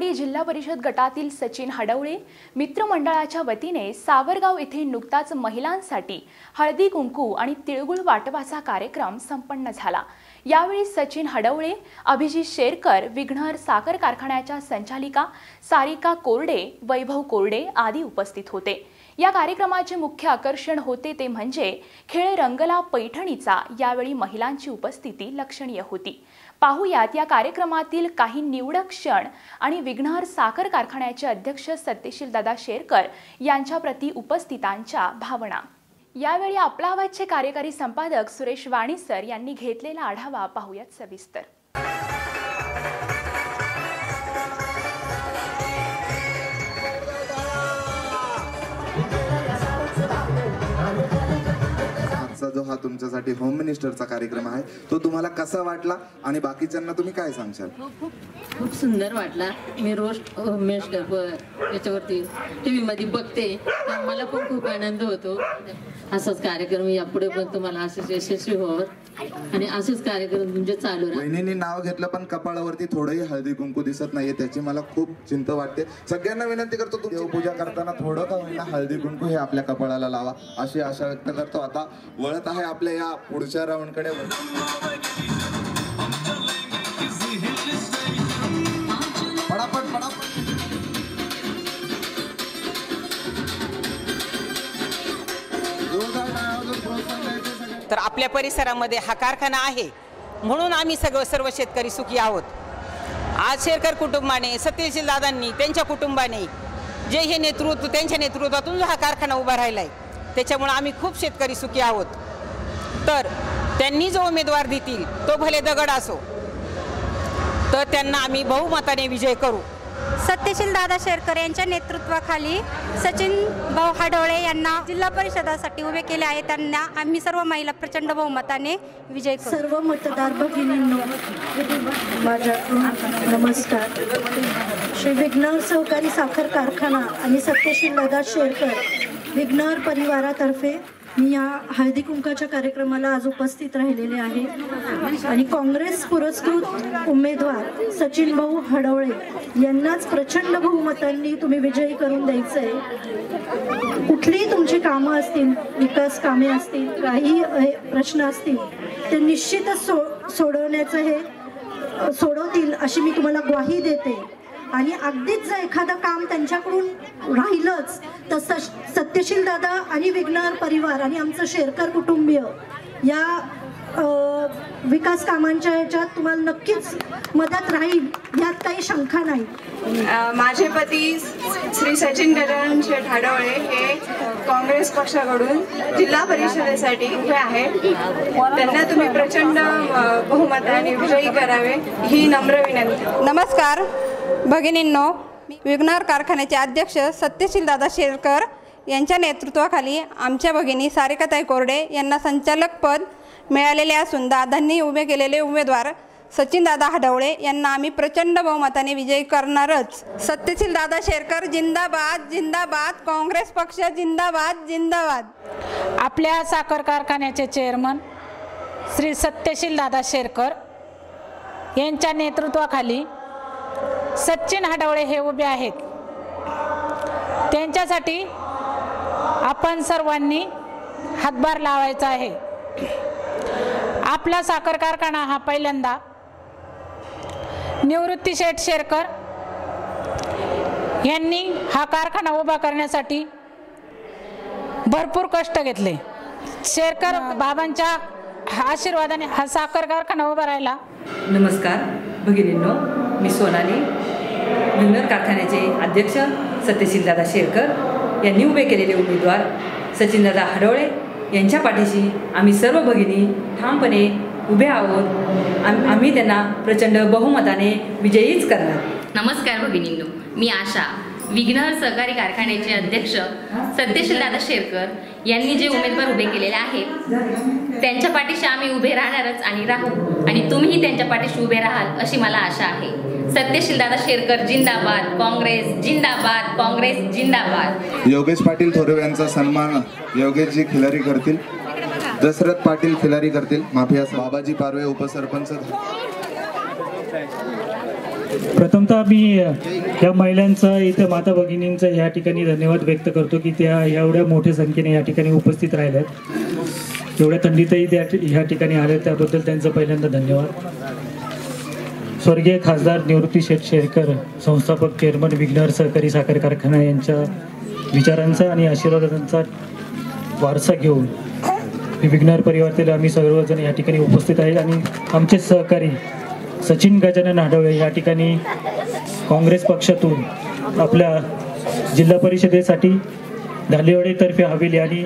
सावरगाव जिल्हा परिषद गटातील सचिन हडवळे मित्रमंडळाच्या वतीने सावरगाव येथे नुकताच महिलांसाठी हळदी कुंकू आणि तिळगुळ वाटपाचा कार्यक्रम संपन्न झाला. यावेळी सचिन हडवळे अभिजित शेरकर विघ्नर साखर कारखान्याच्या संचालिका सारिका कोरडे वैभव कोरडे आदी उपस्थित होते. या कार्यक्रमाचे मुख्य आकर्षण होते ते म्हणजे खेळ रंगला पैठणीचा यावेळी महिलांची उपस्थिती लक्षणीय होती. पाहुयात या कार्यक्रमातील काही निवडक क्षण आणि विघ्नहर साखर कारखान्याचे अध्यक्ष सत्यशील दादा शेरकर यांच्याप्रती उपस्थितांच्या भावना. यावेळी आपला आवाजचे कार्यकारी संपादक सुरेश वाणीसर यांनी घेतलेला आढावा पाहुयात सविस्तर. आजचा जो हा तुमच्यासाठी होम मिनिस्टरचा कार्यक्रम आहे तो तुम्हाला कसा वाटला आणि बाकीच्यांना तुम्ही काय सांगशाल? खूप सुंदर वाटला. मी रोज मेस्टर याच्यावरती टी व्हीमध्ये बघते. मला पण खूप आनंद होतो. असाच कार्यक्रम यापुढे पण तुम्हाला असेच यशस्वी व्हावं आणि असेच कार्यक्रम तुमचे चालू राहा वहिनींनी नाव घेतलं पण कपाळावरती थोडंही हळदी कुंकू दिसत नाहीये त्याची मला खूप चिंता वाटते. सगळ्यांना विनंती करतो तुम्ही देवपूजा करताना थोडं का होईना हळदी कुंकू हे आपल्या कपाळाला लावा अशी आशा व्यक्त करतो. आता वळत आहे आपल्या या पुढच्या राऊंडकडे पडापट पडापट तर आपल्या परिसरामध्ये हा कारखाना आहे म्हणून आम्ही सगळं सर्व शेतकरी सुखी आहोत. आज शेरकर कुटुंबाने सत्यशील दादांनी त्यांच्या कुटुंबाने जे हे नेतृत्व त्यांच्या नेतृत्वातून जो हा कारखाना उभा राहिला आहे त्याच्यामुळे आम्ही खूप शेतकरी सुखी आहोत. तर त्यांनी जो उमेदवार देतील तो भले दगड असो तर त्यांना आम्ही बहुमताने विजय करू. सत्यशील दादा शेरकर यांच्या नेतृत्वाखाली सचिन भाऊ हाडोळे यांना जिल्हा परिषदासाठी उभे केले आहे. त्यांना आम्ही सर्व महिला प्रचंड बहुमताने विजय करू. सर्व मतदार भगिनींनो नमस्कार. श्री विघ्नर सहकारी साखर कारखाना आणि सत्यशील दादा शेरकर विघ्नर परिवारातर्फे मी या हळदी कुंकाच्या कार्यक्रमाला आज उपस्थित राहिलेले आहे. आणि काँग्रेस पुरस्कृत उमेदवार सचिन भाऊ हडवळे यांनाच प्रचंड बहुमतांनी तुम्ही विजयी करून द्यायचं आहे कुठलीही तुमची कामं असतील विकास कामे असतील काही हे प्रश्न असतील ते निश्चितच सो सोडवण्याचं हे सोडवतील अशी मी तुम्हाला ग्वाही देते. आणि अगदीच जर एखादं काम त्यांच्याकडून राहिलंच तर स सत्यशील दादा आणि विघ्नर परिवार आणि आमचं शेरकर कुटुंबीय या विकास कामांच्या ह्याच्यात तुम्हाला नक्कीच मदत राहील यात काही शंका नाही. माझे पती श्री सचिन गजानन शेठ हाडवळे हे काँग्रेस पक्षाकडून जिल्हा परिषदेसाठी उभे आहेत. त्यांना तुम्ही प्रचंड बहुमताने विजयी करावे ही नम्र विनंती. नमस्कार. भगिनींनो विघ्नर कारखान्याचे अध्यक्ष सत्यशील दादा शेरकर यांच्या नेतृत्वाखाली आमच्या भगिनी सारिकाताई कोरडे यांना संचालक पद मिळालेले असून दादांनी उभे केलेले उमेदवार सचिन दादा हडवळे यांना आम्ही प्रचंड बहुमताने विजयी करणारच. सत्यशील दादा शेरकर जिंदाबाद जिंदाबाद. काँग्रेस पक्ष जिंदाबाद जिंदाबाद. आपल्या साखर कारखान्याचे चेअरमन श्री सत्यशील दादा शेरकर यांच्या नेतृत्वाखाली सचिन हडवळे हे उभे आहेत. त्यांच्यासाठी आपण सर्वांनी हातभार लावायचा आहे. आपला साखर कारखाना हा पहिल्यांदा निवृत्ती शेठ शेरकर यांनी हा कारखाना उभा करण्यासाठी भरपूर कष्ट घेतले. शेरकर बाबांच्या आशीर्वादाने हा साखर कारखाना उभा राहिला. नमस्कार. भगिनींनो मी सोनाली जुन्नर कारखान्याचे अध्यक्ष सत्यशीलदादा शेरकर यांनी उभे केलेले उमेदवार सचिनदादा हडवळे यांच्या पाठीशी आम्ही सर्व भगिनी ठामपणे उभे आहोत. आम आम्ही त्यांना प्रचंड बहुमताने विजयीच करणार. नमस्कार भगिनींनो मी आशा विघ्नहर सहकारी कारखान्याचे अध्यक्ष सत्यशीलदादा शेरकर यांनी जे उमेदवार उभे केलेले आहेत त्यांच्या पाठीशी आम्ही उभे राहणारच आणि राहू. आणि तुम्हीही त्यांच्या पाठीशी उभे राहाल अशी मला आशा आहे. सत्यशील दादा शेरकर जिंदाबाद. काँग्रेस जिंदाबाद. काँग्रेस जिंदाबाद. योगेश पाटील थोरव यांचा सन्मान योगेशजी खिलारी करतील. दशरथ पाटील खिलारी करतील. माफी बाबाजी पारवे उपसरपंच. प्रथमतः मी या महिलांचा इथं माता भगिनींचा या ठिकाणी धन्यवाद व्यक्त करतो की त्या एवढ्या मोठ्या संख्येने या ठिकाणी उपस्थित राहिल्यात. एवढ्या थंडीतही त्या ह्या ठिकाणी आल्या त्याबद्दल त्यांचं पहिल्यांदा धन्यवाद. स्वर्गीय खासदार निवृत्ती शेठ शेरकर संस्थापक चेअरमन विघ्नर सहकारी साखर कारखाना यांच्या विचारांचा आणि आशीर्वादांचा वारसा घेऊन विघ्नर परिवारातील आम्ही सर्वजण या ठिकाणी उपस्थित आहे आणि आमचे सहकारी सचिन गजानन आढळवे या ठिकाणी काँग्रेस पक्षातून आपल्या जिल्हा परिषदेसाठी धालेवाडीतर्फे हवेली आणि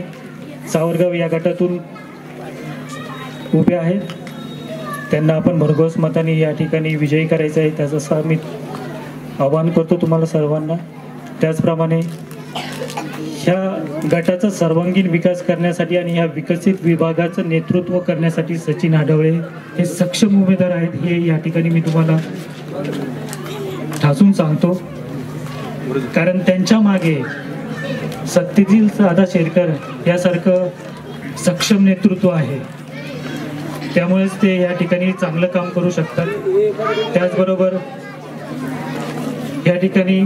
सावरगाव या गटातून उभे आहेत. त्यांना आपण भरघोस मताने या ठिकाणी विजयी करायचं आहे त्याचं मी आवाहन करतो तुम्हाला सर्वांना. त्याचप्रमाणे ह्या गटाचा सर्वांगीण विकास करण्यासाठी आणि ह्या विकसित विभागाचं नेतृत्व करण्यासाठी सचिन आढवळे हे सक्षम उमेदवार आहेत हे या ठिकाणी मी तुम्हाला ठासून सांगतो. कारण त्यांच्या मागे सत्तेतील दादा शेरकर यासारखं सक्षम नेतृत्व आहे. त्यामुळेच ते या ठिकाणी चांगलं काम करू शकतात. त्याचबरोबर या ठिकाणी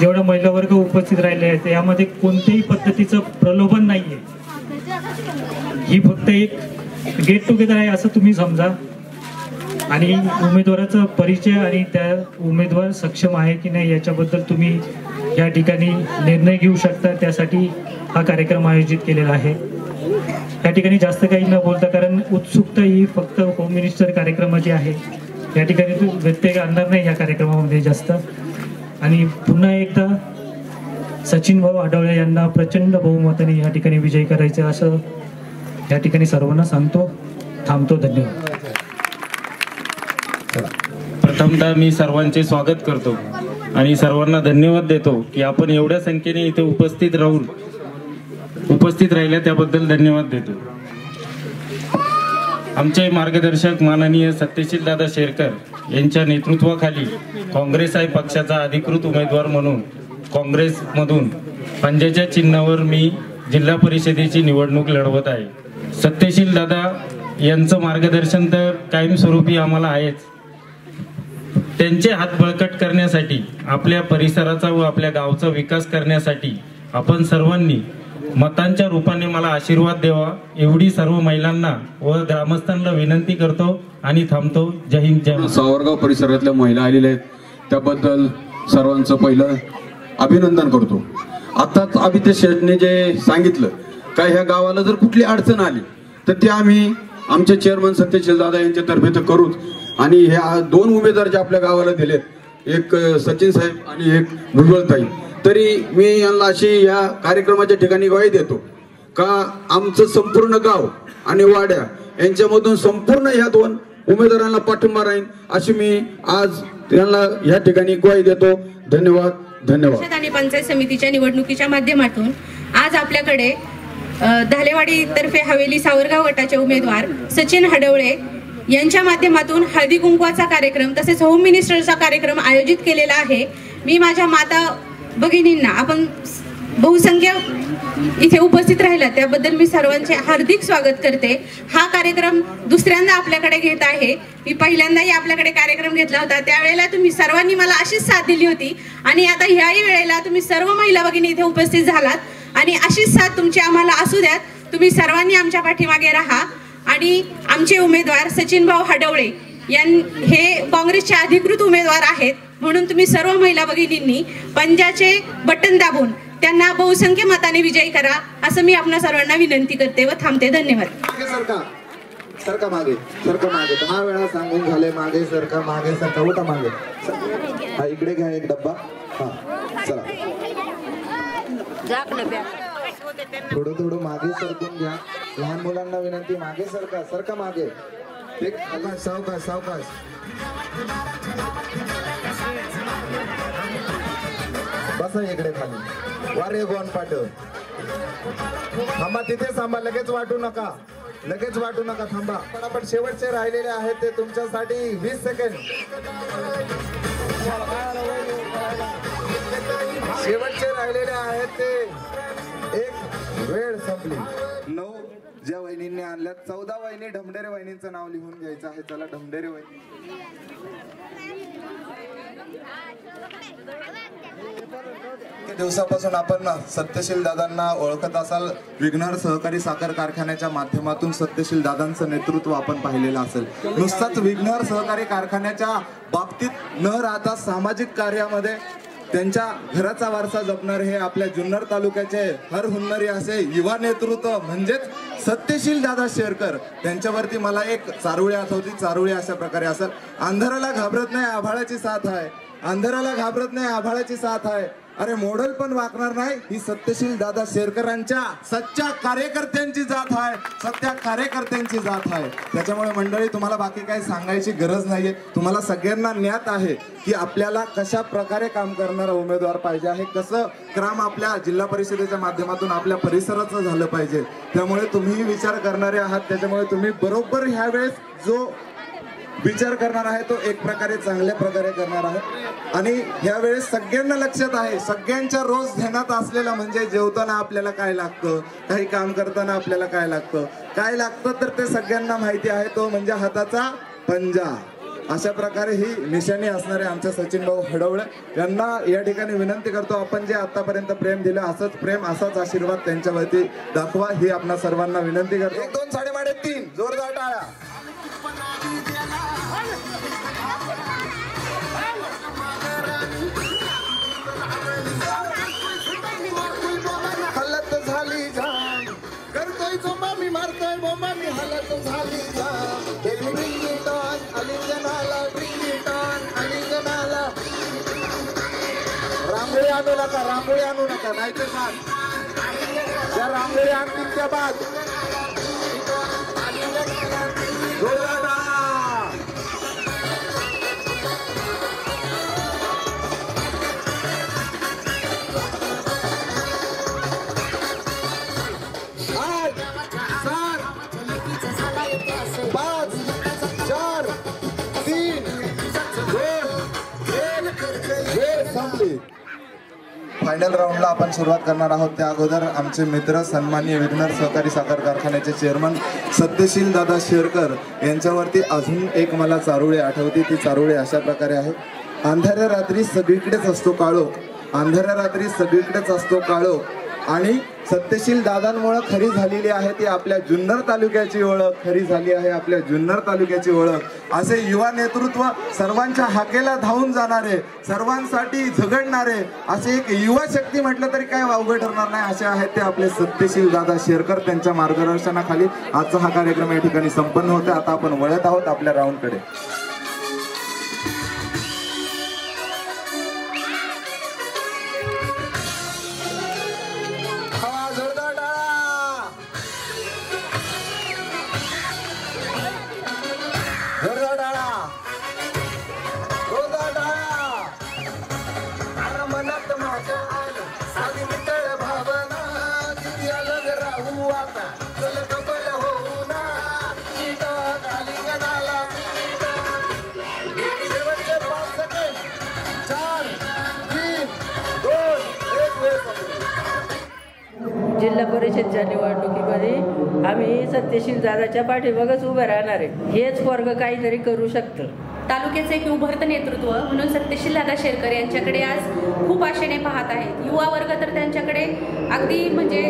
जेवढा महिला वर्ग उपस्थित राहिले आहेत यामध्ये कोणत्याही पद्धतीचं प्रलोभन नाही आहे ही फक्त एक गेट टुगेदर आहे असं तुम्ही समजा. आणि उमेदवाराचा परिचय आणि त्या उमेदवार सक्षम आहे की नाही याच्याबद्दल तुम्ही या ठिकाणी निर्णय घेऊ शकता. त्यासाठी हा कार्यक्रम आयोजित केलेला आहे. या ठिकाणी जास्त काही न बोलता कारण उत्सुकता ही फक्त होम मिनिस्टर कार्यक्रमाची आहे. या ठिकाणी व्यत्यय आणणार नाही या कार्यक्रमामध्ये जास्त. आणि पुन्हा एकदा सचिन भाऊ आढळले यांना प्रचंड बहुमताने या ठिकाणी विजयी करायचे असं या ठिकाणी सर्वांना सांगतो. थांबतो धन्यवाद. प्रथमतः मी सर्वांचे स्वागत करतो आणि सर्वांना धन्यवाद देतो की आपण एवढ्या संख्येने इथे उपस्थित राहून उपस्थित राहिल्या त्याबद्दल धन्यवाद देतो. आमचे मार्गदर्शक माननीय सत्यशील दादा शेरकर यांच्या नेतृत्वाखाली काँग्रेस आहे पक्षाचा अधिकृत उमेदवार म्हणून. काँग्रेसमधून पंजाच्या चिन्हावर मी जिल्हा परिषदेची निवडणूक लढवत आहे. सत्यशील दादा यांचं मार्गदर्शन तर कायमस्वरूपी आम्हाला आहेच. त्यांचे हात बळकट करण्यासाठी आपल्या परिसराचा व आपल्या गावचा विकास करण्यासाठी आपण सर्वांनी मतांच्या रूपाने मला आशीर्वाद द्यावा. एवढी सर्व महिलांना व ग्रामस्थांना विनंती करतो आणि थांबतो. जय हिंद जय सावरगाव परिसरातल्या महिला आलेल्या आहेत. त्याबद्दल सर्वांचं पहिलं अभिनंदन करतो. आताच अभिते शेठने जे सांगितलं का ह्या गावाला जर कुठली अडचण आली तर ते आम्ही आमचे चेअरमन सत्यशील दादा यांच्यातर्फे तर करूच. आणि ह्या दोन उमेदवार जे आपल्या गावाला दिलेत एक सचिन साहेब आणि एक भुजबळताई. तरी मी यांना अशी या कार्यक्रमाच्या ठिकाणी ग्वाही देतो. का आमचं संपूर्ण गाव आणि वाड्या यांच्यामधून संपूर्ण ह्या दोन उमेदवारांना पाठिंबा राहील अशी मी आज त्यांना या ठिकाणी ग्वाही देतो. धन्यवाद धन्यवाद. आणि पंचायत समितीच्या निवडणुकीच्या माध्यमातून आज आपल्याकडे धालेवाडी तर्फे हवेली सावरगाव गटाचे उमेदवार सचिन हडवळे यांच्या माध्यमातून हळदी कुंकवाचा कार्यक्रम तसेच होम मिनिस्टरचा कार्यक्रम आयोजित केलेला आहे. मी माझ्या माता भगिनींना आपण बहुसंख्य इथे उपस्थित राहिला त्याबद्दल मी सर्वांचे हार्दिक स्वागत करते. हा कार्यक्रम दुसऱ्यांदा आपल्याकडे घेत आहे. मी पहिल्यांदाही आपल्याकडे कार्यक्रम घेतला होता. त्यावेळेला तुम्ही सर्वांनी मला अशीच साथ दिली होती. आणि आता ह्याही वेळेला तुम्ही सर्व महिला भगिनी इथे उपस्थित झालात. आणि अशीच साथ तुमची आम्हाला असू द्यात. तुम्ही सर्वांनी आमच्या पाठीमागे राहा. आणि आमचे उमेदवार सचिन भाऊ हडवळे यां हे काँग्रेसचे अधिकृत उमेदवार आहेत. म्हणून तुम्ही सर्व महिला भगिनींनी पंजाचे बटन दाबून त्यांना बहुसंख्य मताने विजयी करा असं मी आपल्या सर्वांना विनंती करते व थांबते. धन्यवाद. सरका. सरका मागे. सरका मागे. दहा वेळा सांगून झाले मागे सरका मागे सरका उठा मागे. हा इकडे घ्या एक डब्बा. हा चला. थोडं थोडं मागे सरकून घ्या. लहान मुलांना विनंती मागे सरका सरका मागे. सावकाश सावकाश. बसा इकडे खाली. वारे गोन पाठव. थांबा तिथे थांबा लगेच वाटू नका. लगेच वाटू नका थांबा. पटापट शेवटचे राहिलेले आहेत ते तुमच्यासाठी. वीस सेकंड शेवटचे राहिलेले आहेत ते. एक वेळ संपली. नऊ ज्या वहिनींनी आणल्या चौदा वहिनी ढमढेरे वहिनींचं नाव लिहून घ्यायचं आहे. चला ढमढेरे वहिनी. दिवसापासून आपण सत्यशील दादांना ओळखत असाल. विघ्नर सहकारी साखर कारखान्याच्या माध्यमातून सत्यशील दादांचं नेतृत्व आपण पाहिलेलं असेल. नुसताच विघ्नर सहकारी कारखान्याच्या बाबतीत न राहता सामाजिक कार्यामध्ये त्यांच्या घराचा वारसा जपणारे हे आपल्या जुन्नर तालुक्याचे हर हुन्नरी असे युवा नेतृत्व म्हणजेच सत्यशील दादा शेरकर. त्यांच्यावरती मला एक चारुळी आठवती. चारुळी अशा प्रकारे असेल अंधाराला घाबरत नाही आभाळाची साथ आहे. अंधाराला घाबरत नाही आभाळाची साथ आहे. अरे मॉडेल पण वाकणार नाही. ही सत्यशील दादा शेरकरांच्या सच्च्या कार्यकर्त्यांची जात आहे. सत्या कार्यकर्त्यांची जात आहे. त्याच्यामुळे मंडळी तुम्हाला बाकी काही सांगायची गरज नाहीये. तुम्हाला सगळ्यांना ज्ञात आहे की आपल्याला कशा प्रकारे काम करणारा उमेदवार पाहिजे आहे. कसं काम आपल्या जिल्हा परिषदेच्या माध्यमातून आपल्या परिसराचं झालं पाहिजे. त्यामुळे तुम्ही विचार करणारे आहात. त्याच्यामुळे तुम्ही बरोबर ह्यावेळेस जो विचार करणार आहे तो एक प्रकारे चांगल्या प्रकारे करणार आहे. आणि यावेळेस सगळ्यांना लक्षात आहे सगळ्यांच्या रोज ध्यानात असलेला म्हणजे जेवताना आपल्याला काय लागतं काही काम करताना आपल्याला काय लागतं. काय लागतं तर ते सगळ्यांना माहिती आहे तो म्हणजे हाताचा पंजा. अशा प्रकारे ही निशाणी असणारे आमच्या सचिन भाऊ हडवळे यांना या ठिकाणी विनंती करतो आपण जे आतापर्यंत प्रेम दिलं असंच प्रेम असाच आशीर्वाद त्यांच्यावरती दाखवा ही आपणा सर्वांना विनंती करतो. एक दोन साडेमाडे तीन. जोरदार टाळ्या. मी हलत झाली जाम बेबी ब्रिंग इट ऑन अलिंगनाला ब्रिंग इट ऑन अलिंगनाला. रांगोळी आणू नका रांगोळी आणू नका नाही ते सांग त्या रांगोळी आणतील त्या बाद. फायनल राऊंडला आपण सुरुवात करणार आहोत. त्या अगोदर आमचे मित्र सन्माननीय विघ्नर सहकारी साखर कारखान्याचे चेअरमन सत्यशील दादा शेरकर यांच्यावरती अजून एक मला चारोळी आठवते. ती चारोळी अशा प्रकारे आहे. अंधाऱ्या रात्री सगळीकडेच असतो काळोख. अंधाऱ्या रात्री सगळीकडेच असतो काळोख. आणि सत्यशील दादांमुळे खरी झालेली आहे ती आपल्या जुन्नर तालुक्याची ओळख खरी झाली आहे आपल्या जुन्नर तालुक्याची ओळख. असे युवा नेतृत्व सर्वांच्या हाकेला धावून जाणारे सर्वांसाठी झगडणारे असे एक युवा शक्ती म्हटलं तरी काय वावगं ठरणार नाही असे आहेत ते आपले सत्यशील दादा शेरकर त्यांच्या मार्गदर्शनाखाली. आजचा हा कार्यक्रम या ठिकाणी संपन्न होता आता आपण वळत आहोत आपल्या राऊंडकडे जिल्हा परिषदच्या निवडणुकीमध्ये आम्ही सत्यशील दादाच्या पाठीमागच उभे राहणार आहे. हेच वर्ग काहीतरी करू शकतं. तालुक्याचे एक उभरतं नेतृत्व म्हणून सत्यशील दादा शेरकर यांच्याकडे आज खूप आशेने पाहत आहेत. युवा वर्ग तर त्यांच्याकडे अगदी म्हणजे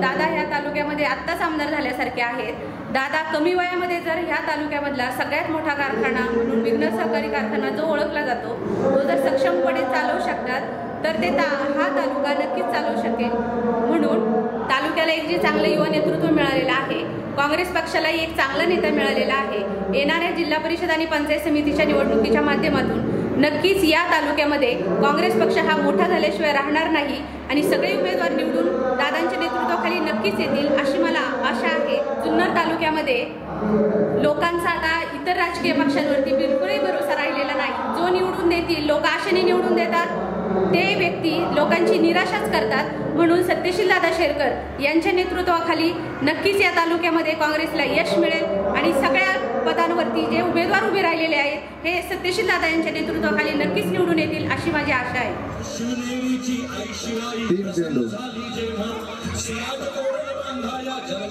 दादा ह्या तालुक्यामध्ये आत्ताच आमदार झाल्यासारखे आहेत. दादा कमी वयामध्ये जर ह्या तालुक्यामधला सगळ्यात मोठा कारखाना म्हणून विघ्न सहकारी कारखाना जो ओळखला जातो तो जर सक्षमपणे चालवू शकतात तर ते ता हा तालुका नक्कीच चालवू शकेल. म्हणून तालुक्याला एक जे चांगलं युवा नेतृत्व मिळालेलं आहे काँग्रेस पक्षालाही एक चांगला नेता मिळालेला आहे येणाऱ्या जिल्हा परिषद आणि पंचायत समितीच्या निवडणुकीच्या माध्यमातून नक्कीच या तालुक्यामध्ये काँग्रेस पक्ष हा मोठा झाल्याशिवाय राहणार नाही आणि सगळे उमेदवार निवडून दादांच्या नेतृत्वाखाली नक्कीच येतील अशी मला आशा आहे. जुन्नर तालुक्यामध्ये लोकांचा आता इतर राजकीय पक्षांवरती बिलकुलही भरोसा राहिलेला नाही. जो निवडून देतील लोक आशेने निवडून देतात ते व्यक्ती लोकांची निराशाच करतात म्हणून सत्यशील दादा शेरकर यांच्या नेतृत्वाखाली नक्कीच या तालुक्यामध्ये काँग्रेसला यश मिळेल आणि सगळ्या पदांवरती जे उमेदवार उभे राहिलेले आहेत हे सत्यशील दादा यांच्या नेतृत्वाखाली नक्कीच निवडून येतील अशी माझी आशा आहे.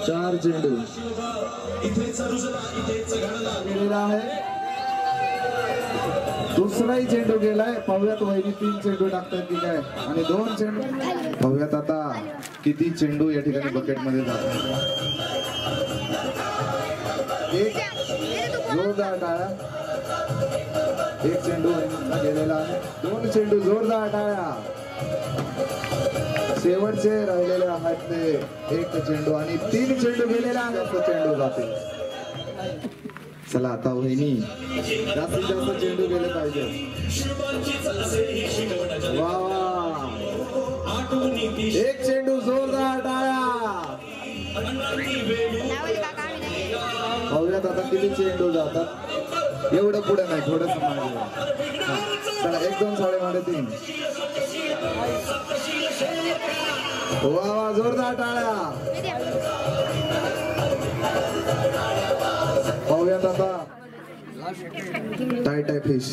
चार चेंडू केलेला आहे. दुसराही चेंडू गेलाय. पाहुयात वहिनी तीन चेंडू टाकतात की काय? आणि दोन चेंडू पाहुयात आता किती चेंडू या ठिकाणी बकेटमध्ये जातात. एक जोरदार टाळ्या एक चेंडू गेलेला आहे. दोन चेंडू जोरदार टाळ्या शेवटचे राहिलेले आहेत ते. एक चेंडू आणि तीन चेंडू गेलेले आहेत. तो चेंडू जाते. चला आता वहिनी जास्तीत जास्त चेंडू गेले पाहिजे. वा वा. एक चेंडू जोरदार टाळ्या पाहुयात आता किती चेंडू जातात. एवढं पुढे नाही थोडस चला एक दोन साडे माडे तीन. वा वा जोरदार टाळ्या पाहुयात आता टाय टाय फिश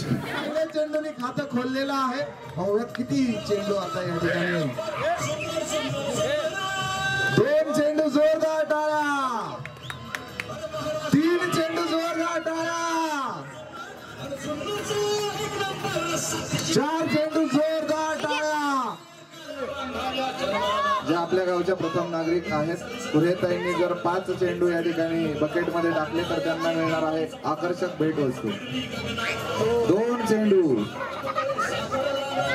चेंडूने खातं खोललेलं आहे. पाहुयात किती चेंडू आता या ठिकाणी. दोन चेंडू जोरदार. आपल्या गावच्या प्रथम नागरिक आहेत. सुरेताईंनी जर पाच चेंडू या ठिकाणी बकेटमध्ये टाकले तर त्यांना मिळणार आहे आकर्षक भेट वस्तू दोन चेंडू.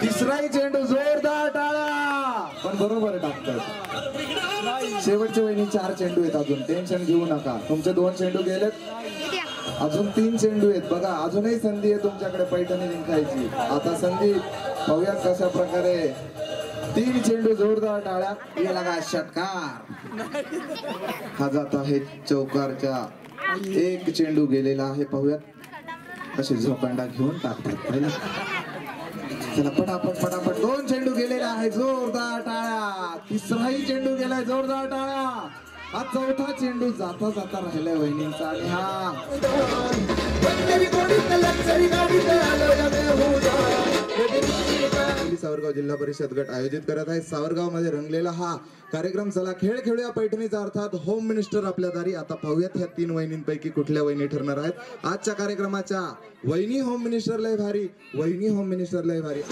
तिसराही चेंडू जोरदार टाळा. पण बरोबर टाकतात. शेवटच्या वहिनी चार चेंडू आहेत अजून. टेन्शन घेऊ नका. तुमचे दोन चेंडू गेलेत. अजून तीन चेंडू आहेत. बघा अजूनही संधी आहे तुमच्याकडे पैठणी जिंकायची आता संधी पाहूयात कशा प्रकारे तीन चेंडू जोरदार टाळ्या. याला लगा षटकार. हा जात आहे चौकारच्या. एक चेंडू गेलेला आहे पाहूयात. असे झोपांडा घेऊन टाकतात चला पटापट पटापट. दोन चेंडू गेलेला आहे जोरदार टाळ्या. तिसराही चेंडू गेलाय जोरदार टाळ्या. हा चौथा चेंडू जाता जाता राहिलाय वहिनींचा आणि हा सावरगाव जिल्हा परिषद गट आयोजित करत आहे. सावरगावमध्ये रंगलेला हा कार्यक्रम. चला खेळ खेळूया पैठणीचा अर्थात होम मिनिस्टर आपल्या दारी. आता पाहूयात ह्या तीन वहिनींपैकी कुठल्या वहिनी ठरणार आहेत. आजच्या कार्यक्रमाच्या वहिनी होम मिनिस्टर लय भारी. वहिनी होम मिनिस्टर लय भारी.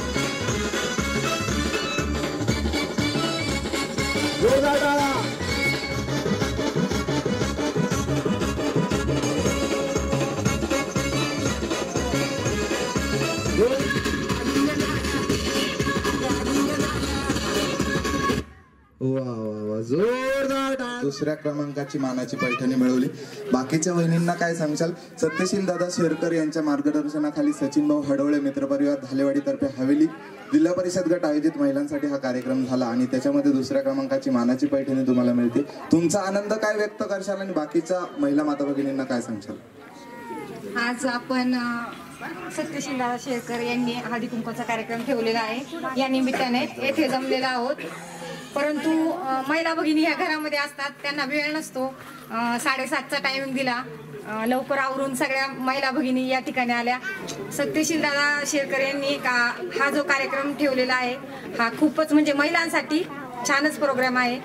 दुसऱ्या क्रमांकाची मानाची पैठणी मिळवली. बाकीच्या वहिनींना काय सांगशाल? सत्यशील दादा शेरकर यांच्या मार्गदर्शनाखाली सचिन भाऊ हडवळे मित्रपरिवार धालेवाडीतर्फे हवेली जिल्हा परिषद गट आयोजित महिलांसाठी हा कार्यक्रम झाला आणि त्याच्यामध्ये दुसऱ्या क्रमांकाची मानाची पैठणी तुम्हाला मिळते. तुमचा आनंद काय व्यक्त करशाल आणि बाकीच्या महिला माता भगिनींना काय सांगशाल? आज आपण सत्यशील दादा शेरकर यांनी हळदी कुंकवाचा कार्यक्रम ठेवलेला आहे. या निमित्ताने येथे जमलेला आहोत. परंतु महिला भगिनी ह्या घरामध्ये असतात त्यांना वेळ नसतो. साडेसातचा टायमिंग दिला. लवकर आवरून सगळ्या महिला भगिनी या ठिकाणी आल्या. सत्यशील दादा शेरकर यांनी का हा जो कार्यक्रम ठेवलेला आहे हा खूपच म्हणजे महिलांसाठी छानच प्रोग्राम आहे.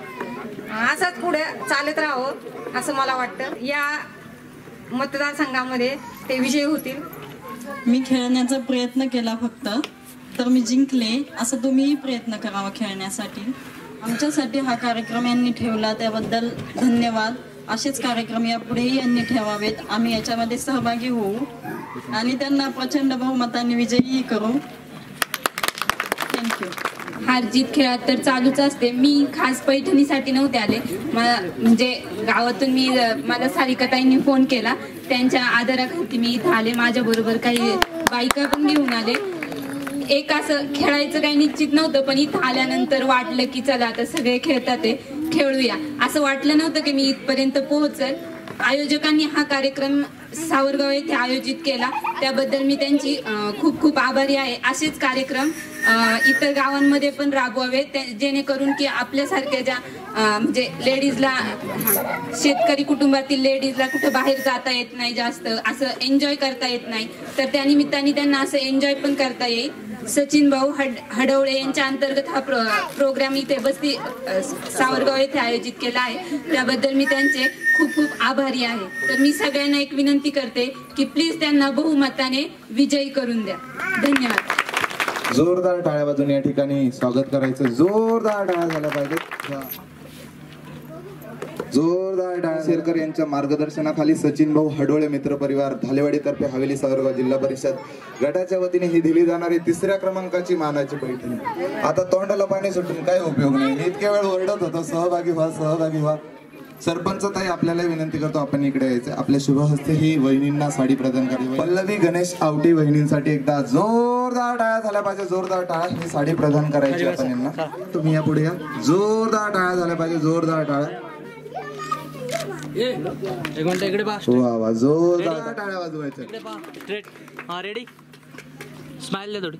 असाच पुढे चालत राहावं असं मला वाटतं. या मतदारसंघामध्ये ते विजयी होतील. मी खेळण्याचा प्रयत्न केला फक्त तर मी जिंकले असं तुम्हीही प्रयत्न करावा खेळण्यासाठी. आमच्यासाठी हा कार्यक्रम यांनी ठेवला त्याबद्दल धन्यवाद. असेच कार्यक्रम यापुढेही यांनी ठेवावेत. आम्ही याच्यामध्ये सहभागी होऊ. आणि त्यांना प्रचंड बहुमताने विजयी करू. थँक्यू हार जीत खेळात तर चालूच असते. मी खास पैठणीसाठी नव्हते आले. मला म्हणजे गावातून मी मला सारिकाताईंनी फोन केला. त्यांच्या आदराखाती मी इथं आले. माझ्या बरोबर काही बायका पण घेऊन आले. एक असं खेळायचं काही निश्चित नव्हतं पण इथं आल्यानंतर वाटलं की चला आता सगळे खेळतात ते खेळूया. असं वाटलं नव्हतं की मी इथपर्यंत पोहोचल. आयोजकांनी हा कार्यक्रम सावरगाव येथे आयोजित केला. त्याबद्दल मी त्यांची खूप खूप आभारी आहे. असेच कार्यक्रम इतर गावांमध्ये पण राबवावे ते- जेणेकरून की आपल्यासारख्या ज्या म्हणजे लेडीजला शेतकरी कुटुंबातील लेडीजला कुठं बाहेर जाता येत नाही जास्त असं एन्जॉय करता येत नाही तर त्या निमित्ताने त्यांना असं एन्जॉय पण करता येईल. सचिन भाऊ हड हडवळे यांच्या अंतर्गत हा प्रो प्रोग्राम इथे बस्ती सावरगाव येथे आयोजित केला आहे. त्याबद्दल मी त्यांचे खूप खूप आभारी आहे. तर मी सगळ्यांना एक विनंती करते की प्लीज त्यांना बहुमताने विजयी करून द्या. धन्यवाद. जोरदार टाळ्या बाजून या ठिकाणी स्वागत करायचं. जोरदार टाळ्या झाल्या पाहिजेत. जोरदार टाळ्या शेरकर यांच्या मार्गदर्शनाखाली सचिन भाऊ हडोळे मित्र परिवार धालेवाडीतर्फे हवेली सावरगाव जिल्हा परिषद गटाच्या वतीने ही दिली जाणारी तिसऱ्या क्रमांकाची मानाची बैठक आता तोंडाला पाणी सुटून काही उपयोग नाही. इतक्या वेळ ओरडत होतो सहभागी व्हा सहभागी व्हा. सरपंच ताई आपल्याला विनंती करतो आपण इकडे यायचं. आपल्या शुभ हस्ते ही वहिनींना साडी प्रदान करावी पल्लवी गणेश आवटी वहिनींसाठी एकदा जोरदार टाळ्या झाल्या पाहिजे. जोरदार टाळ्या. ही साडी प्रदान करायची आपण यांना. तुम्ही या पुढे या. जोरदार टाळ्या झाल्या पाहिजे. जोरदार टाळ्या. इकडे वा वा. जोरदार टाळ्या हा रेडी स्माइल थोडी.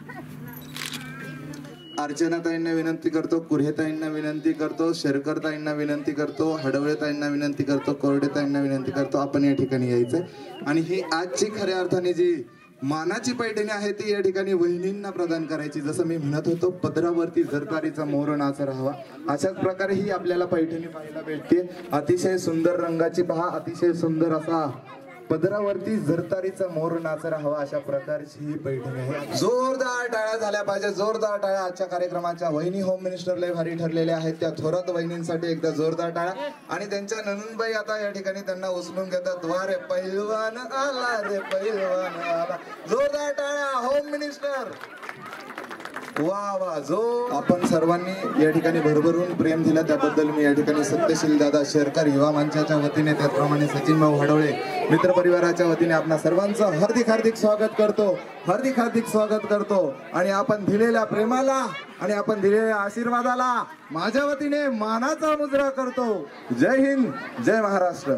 अर्चनाताईंना विनंती करतो कुऱ्हेताईंना विनंती करतो शेरकरताईंना विनंती करतो हडवळेताईंना विनंती करतो कोरडेताईंना विनंती करतो आपण या ठिकाणी यायचंय. आणि ही आजची खऱ्या अर्थाने जी मानाची पैठणी आहे ती या ठिकाणी वहिनींना प्रदान करायची. जसं मी म्हणत होतो पदरावरती जरतारीचा मोर नाच राहावा. अशाच प्रकारे ही आपल्याला पैठणी पाहायला भेटते. अतिशय सुंदर रंगाची पहा अतिशय सुंदर असा पदरावरती झरतारीचा मोर नाचरा हवा अशा प्रकारची ही पैठणी आहे. जोरदार टाळ्या झाल्या पाहिजे. जोरदार टाळ्या आजच्या कार्यक्रमाच्या वहिनी होम मिनिस्टर लय भारी ठरलेल्या आहेत. त्या थोरात वहिनींसाठी एकदा जोरदार टाळ्या. आणि त्यांच्या ननंदबाई आता या ठिकाणी त्यांना उचलून घेतात. वा रे पैलवान आला रे पैलवान आला. जोरदार टाळ्या होम मिनिस्टर वा वा जो. आपण सर्वांनी या ठिकाणी भरभरून प्रेम दिला. त्याबद्दल मी या ठिकाणी सत्यशील दादा शेरकर युवा मंचाच्या वतीने त्याचप्रमाणे सचिन भाऊ हडवळे मित्र परिवाराच्या वतीने आपणा सर्वांचं हार्दिक हार्दिक स्वागत करतो. हार्दिक हार्दिक स्वागत करतो. आणि आपण दिलेल्या प्रेमाला आणि आपण दिलेल्या आशीर्वादाला माझ्या वतीने मानाचा मुजरा करतो. जय हिंद जय महाराष्ट्र.